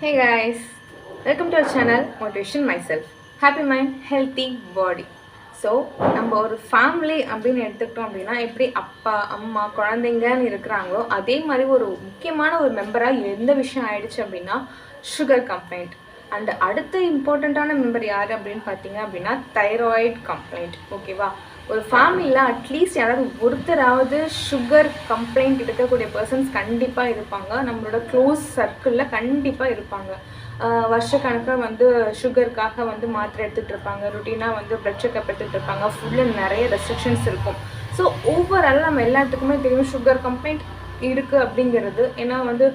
Hey guys welcome to our channel motivation myself happy mind healthy body so நம்ம ஒரு family அப்படின்னு எடுத்துக்கிட்டோம் அப்படின்னா எப்படி அப்பா அம்மா குழந்தைங்கன்னு இருக்கிறாங்களோ அதே மாதிரி ஒரு முக்கியமான ஒரு மெம்பராக எந்த விஷயம் ஆயிடுச்சு அப்படின்னா சுகர் கம்ப்ளைண்ட் அண்ட் அடுத்த இம்பார்ட்டண்ட்டான மெம்பர் யார் அப்படின்னு பார்த்தீங்க அப்படின்னா தைராய்டு கம்ப்ளைண்ட் ஓகேவா ஒரு ஃபேமிலியில் அட்லீஸ்ட் யாராவது ஒருத்தராவது சுகர் கம்ப்ளைண்ட் இருக்கக்கூடிய பர்சன்ஸ் கண்டிப்பாக இருப்பாங்க. நம்மளோட க்ளோஸ் சர்க்கிளில் கண்டிப்பாக இருப்பாங்க. வருஷக்கணக்காக வந்து சுகருக்காக வந்து மாத்திரை எடுத்துகிட்டு இருப்பாங்க. ருட்டீனாக வந்து ப்ளட் செக்அப் எடுத்துகிட்டு இருப்பாங்க. ஃபுல்லில் நிறைய ரெஸ்ட்ரிக்ஷன்ஸ் இருக்கும். ஸோ ஓவரால் நம்ம எல்லாத்துக்குமே தெரியும் சுகர் கம்ப்ளைண்ட் இருக்குது அப்படிங்கிறது. ஏன்னா வந்து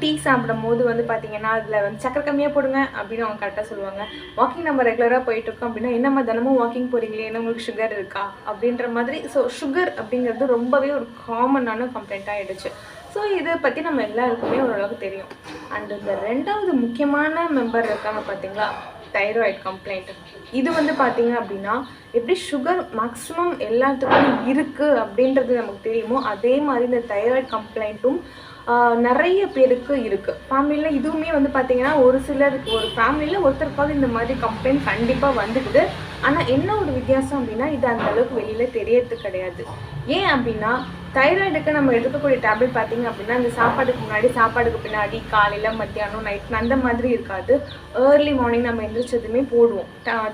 டீ சாப்பிடும் போது வந்து பார்த்தீங்கன்னா அதில் வந்து சக்கரை கம்மியாக போடுங்க அப்படின்னு அவங்க கரெக்டாக சொல்லுவாங்க. வாக்கிங் நம்ம ரெகுலராக போயிட்டு இருக்கோம் அப்படின்னா என்னம்மா தினமும் வாக்கிங் போகிறீங்களே என்ன உங்களுக்கு சுகர் இருக்கா? அப்படின்ற மாதிரி ஸோ சுகர் அப்படிங்கிறது ரொம்பவே ஒரு காமனான கம்ப்ளைண்ட் ஆகிடுச்சு ஸோ இதை பற்றி நம்ம எல்லாருக்குமே ஓரளவுக்கு தெரியும். அண்ட் இந்த ரெண்டாவது முக்கியமான மெம்பர் இருக்காங்க பார்த்தீங்களா தைராய்டு கம்ப்ளைண்ட் இது வந்து பார்த்தீங்க அப்படின்னா எப்படி சுகர் மேக்ஸிமம் எல்லாத்துக்கும் இருக்குது அப்படின்றது நமக்கு தெரியுமோ அதே மாதிரி இந்த தைராய்டு கம்ப்ளைண்ட்டும் நிறைய பேருக்கு இருக்குது ஃபேமிலியில் இதுவுமே வந்து பார்த்தீங்கன்னா ஒரு சிலருக்கு ஒரு ஃபேமிலியில் ஒருத்தருக்காவது இந்த மாதிரி கம்ப்ளைண்ட் கண்டிப்பாக வந்துடுது. ஆனால் என்ன ஒரு வித்தியாசம் அப்படின்னா இது அந்தளவுக்கு வெளியில் தெரியறது கிடையாது. ஏன் அப்படின்னா தைராய்டுக்கு நம்ம எடுக்கக்கூடிய டேப்லெட் பார்த்தீங்க அப்படின்னா இந்த சாப்பாடுக்கு முன்னாடி சாப்பாடுக்கு பின்னாடி காலையில் மத்தியானம் நைட் அந்த மாதிரி இருக்காது. ஏர்லி மார்னிங் நம்ம எந்திரிச்சதுமே போடுவோம்.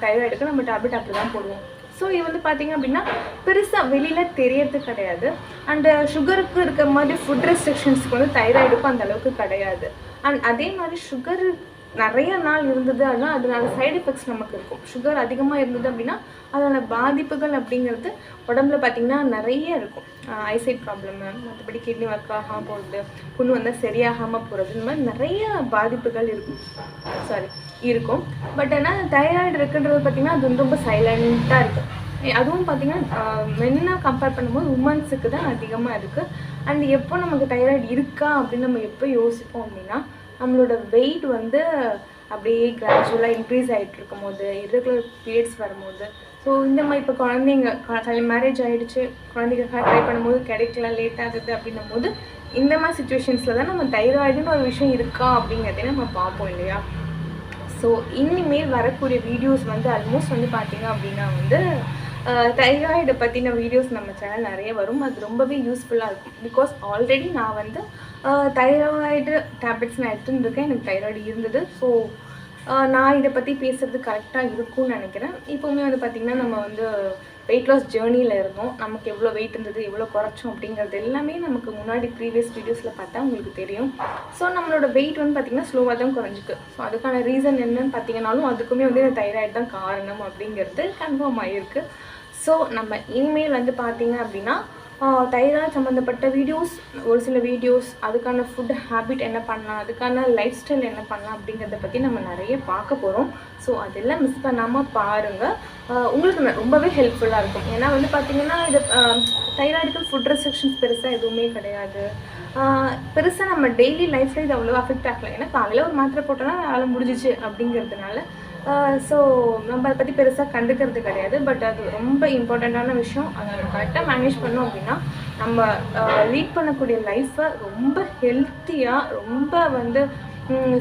தைராய்டுக்கு நம்ம டேப்லெட் அப்படி தான் போடுவோம். ஸோ இது வந்து பார்த்தீங்க அப்படின்னா பெருசாக வெளியில் தெரியறது கிடையாது. அண்டு சுகருக்கு இருக்கிற மாதிரி ஃபுட் ரெஸ்ட்ரிக்ஷன்ஸ்க்கு வந்து தைராய்டுக்கும் அந்த அளவுக்கு கிடையாது. அண்ட் அதே மாதிரி சுகருக்கு நிறைய நாள் இருந்தது. அதனால் அதனால சைடு எஃபெக்ட்ஸ் நமக்கு இருக்கும். சுகர் அதிகமாக இருந்தது அப்படின்னா அதோட பாதிப்புகள் அப்படிங்கிறது உடம்புல பார்த்திங்கன்னா நிறைய இருக்கும். ஐசைட் ப்ராப்ளமு மற்றபடி கிட்னி ஒர்க் ஆகாமல் போகிறது புண்ணு வந்தால் சரியாகாமல் போகிறது இந்த மாதிரி நிறைய பாதிப்புகள் இருக்கும். சாரி இருக்கும். பட் ஆனால் தைராய்டு இருக்குன்றது பார்த்திங்கன்னா அது வந்து ரொம்ப சைலண்ட்டாக இருக்கும். அதுவும் பார்த்திங்கன்னா மென்னாக கம்பேர் பண்ணும்போது உமன்ஸுக்கு தான் அதிகமாக இருக்குது அண்ட் எப்போ நமக்கு தைராய்டு இருக்கா அப்படின்னு நம்ம எப்போ யோசிப்போம் அப்படின்னா நம்மளோட வெயிட் வந்து அப்படியே கிராஜுவலாக இன்க்ரீஸ் ஆகிட்டு இருக்கும் போது இரெகுலர் பீரியட்ஸ் வரும்போது. ஸோ இந்த மாதிரி இப்போ குழந்தைங்க கல்யாணம் மேரேஜ் ஆகிடுச்சு குழந்தைங்களுக்காக ட்ரை பண்ணும்போது கிடைக்கல லேட் ஆகுது அப்படின்னும் போது இந்த மாதிரி சுச்சுவேஷன்ஸில் தான் நம்ம தைராய்டுன்னு ஒரு விஷயம் இருக்கா அப்படிங்கிறதே நம்ம பார்ப்போம் இல்லையா? ஸோ இனிமேல் வரக்கூடிய வீடியோஸ் வந்து ஆல்மோஸ்ட் வந்து பார்த்தீங்க அப்படின்னா வந்து தைராய்டை பற்றின வீடியோஸ் நம்ம சேனல் நிறைய வரும். அது ரொம்பவே யூஸ்ஃபுல்லாக இருக்கும். பிகாஸ் ஆல்ரெடி நான் வந்து தைராய்டு டேப்லெட்ஸ் நான் எடுத்துருந்துருக்கேன். இருக்கேன் எனக்கு தைராய்டு இருந்தது. ஸோ நான் இதை பற்றி பேசுகிறது கரெக்டாக இருக்கும்னு நினைக்கிறேன். இப்போவுமே வந்து பார்த்திங்கன்னா நம்ம வந்து வெயிட் லாஸ் ஜேர்னியில் இருந்தோம். நமக்கு எவ்வளோ வெயிட் இருந்தது எவ்வளோ குறைச்சோம் அப்படிங்கிறது எல்லாமே நமக்கு முன்னாடி ப்ரீவியஸ் வீடியோஸில் பார்த்தா உங்களுக்கு தெரியும். ஸோ நம்மளோட வெயிட் வந்து பார்த்திங்கன்னா ஸ்லோவாக தான் குறைஞ்சிக்கு ஸோ அதுக்கான ரீசன் என்னன்னு பார்த்தீங்கன்னாலும் அதுக்குமே வந்து இந்த தைராய்டு தான் காரணம் அப்படிங்கிறது கன்ஃபார்ம் ஆகிருக்கு ஸோ நம்ம இனிமேல் வந்து பார்த்தீங்க அப்படின்னா தைராய்டு சம்மந்தப்பட்ட வீடியோஸ் ஒரு சில வீடியோஸ் அதுக்கான ஃபுட் ஹேபிட் என்ன பண்ணலாம் அதுக்கான லைஃப் ஸ்டைல் என்ன பண்ணலாம் அப்படிங்கிறத பற்றி நம்ம நிறைய பார்க்க போகிறோம் ஸோ அதெல்லாம் மிஸ் பண்ணாமல் பாருங்கள் உங்களுக்கு ரொம்பவே ஹெல்ப்ஃபுல்லாக இருக்கும். ஏன்னா வந்து பார்த்திங்கன்னா இது தைராய்டுக்கு ஃபுட் ரெஸ்ட்ரிக்ஷன்ஸ் பெருசாக எதுவுமே கிடையாது. பெருசாக நம்ம டெய்லி லைஃப்பில் இது அவ்வளோ அஃபெக்ட் ஆகலை. ஏன்னா காலையில் ஒரு மாத்திரை போட்டோன்னா வேலை முடிஞ்சிச்சு அப்படிங்கிறதுனால ஸோ நம்ம அதை பற்றி பெருசாக கண்டுக்கிறது கிடையாது பட் அது ரொம்ப இம்பார்ட்டண்ட்டான விஷயம். அதை கரெக்டாக மேனேஜ் பண்ணோம் அப்படின்னா நம்ம லீட் பண்ணக்கூடிய லைஃப்பை ரொம்ப ஹெல்த்தியாக ரொம்ப வந்து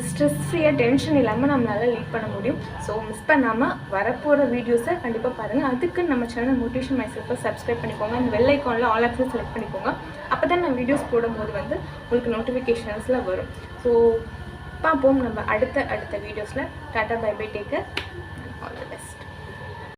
ஸ்ட்ரெஸ் ஃப்ரீயாக டென்ஷன் இல்லாமல் நம்மளால் லீட் பண்ண முடியும். ஸோ மிஸ் பண்ணாமல் வரப்போகிற வீடியோஸை கண்டிப்பாக பாருங்கள் அதுக்கு நம்ம சேனல் மோட்டிவேஷன் மைசெல்ஃபை சப்ஸ்கிரைப் பண்ணிக்கோங்க. அந்த வெள் ஐக்கானில் ஆல் ஆப்ஷன் செலக்ட் பண்ணிக்கோங்க. அப்போ தான் நான் வீடியோஸ் போடும்போது வந்து உங்களுக்கு நோட்டிஃபிகேஷன்ஸில் வரும். ஸோ பார்ப்போம் நம்ம அடுத்த அடுத்த வீடியோஸில் டாட்டா பை பை டேக்கர்